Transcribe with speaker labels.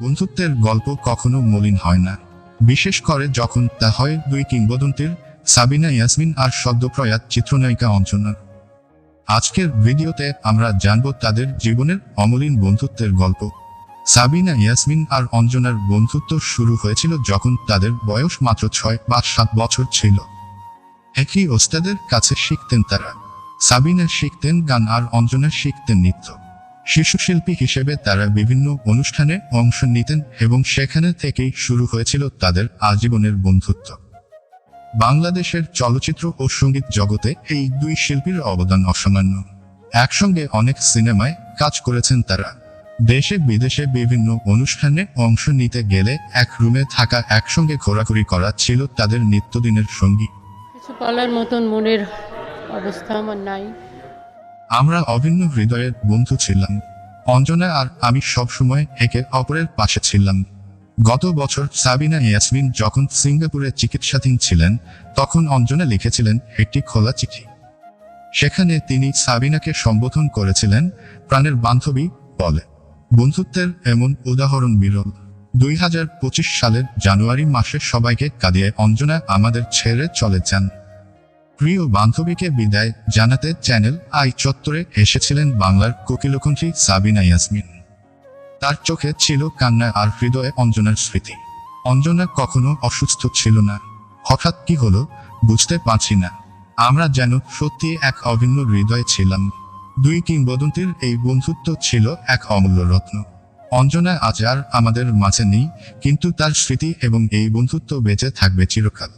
Speaker 1: বন্ধুত্বের গল্প কখনো মলিন হয় না। বিশেষ করে যখন তা হয় দুই কিংবদন্তির, সাবিনা ইয়াসমিন আর সদ্যপ্রয়াত চিত্রনায়িকা অঞ্জনা। আজকের ভিডিওতে আমরা জানব তাদের জীবনের অমলিন বন্ধুত্বের গল্প। সাবিনা ইয়াসমিন আর অঞ্জনার বন্ধুত্ব শুরু হয়েছিল যখন তাদের বয়স মাত্র ছয় বা সাত বছর ছিল। একই ওস্তাদের কাছে শিখতেন তারা। সাবিনা শিখতেন গান আর অঞ্জনা শিখতেন নৃত্য। শিশুশিল্পী হিসেবে তারা বিভিন্ন অনুষ্ঠানে অংশ নিতেন এবং সেখানে থেকেই শুরু হয়েছিল তাদের আজীবনের বন্ধুত্ব। বাংলাদেশের চলচ্চিত্র ও সংগীত জগতে এই দুই শিল্পীর অবদান অসামান্য। একসঙ্গে অনেক সিনেমায় কাজ করেছেন তারা। দেশে বিদেশে বিভিন্ন অনুষ্ঠানে অংশ নিতে গেলে এক রুমে থাকা একসঙ্গে ঘোরাঘুরি করা ছিল তাদের নিত্যদিনের সঙ্গী।
Speaker 2: কিছু বলার মতন মনের অবস্থা আমার নাই।
Speaker 1: আমরা অভিন্ন হৃদয়ের বন্ধু ছিলাম। অঞ্জনা আর আমি সবসময় একে অপরের পাশে ছিলাম। গত বছর সাবিনা ইয়াসমিন যখন সিঙ্গাপুরে চিকিৎসাধীন ছিলেন, তখন অঞ্জনা লিখেছিলেন একটি খোলা চিঠি। সেখানে তিনি সাবিনাকে সম্বোধন করেছিলেন, প্রাণের বান্ধবী বলে। বন্ধুত্বের এমন উদাহরণ বিরল। দুই হাজার পঁচিশ সালের জানুয়ারি মাসে সবাইকে কাঁদিয়ে অঞ্জনা আমাদের ছেড়ে চলে যান। প্রিয় বান্ধবীকে বিদায় জানাতে চ্যানেল আই চত্বরে এসেছিলেন বাংলার কোকিলকণ্ঠী সাবিনা ইয়াসমিন। তার চোখে ছিল কান্না আর হৃদয়ে অঞ্জনার স্মৃতি। অঞ্জনা কখনো অসুস্থ ছিল না। হঠাৎ কি হলো বুঝতে পারছি না। আমরা যেন সত্যি এক অভিন্ন হৃদয়ে ছিলাম। দুই কিংবদন্তির এই বন্ধুত্ব ছিল এক অমূল্য রত্ন। অঞ্জনা আজ আর আমাদের মাঝে নেই, কিন্তু তার স্মৃতি এবং এই বন্ধুত্ব বেঁচে থাকবে চিরকাল।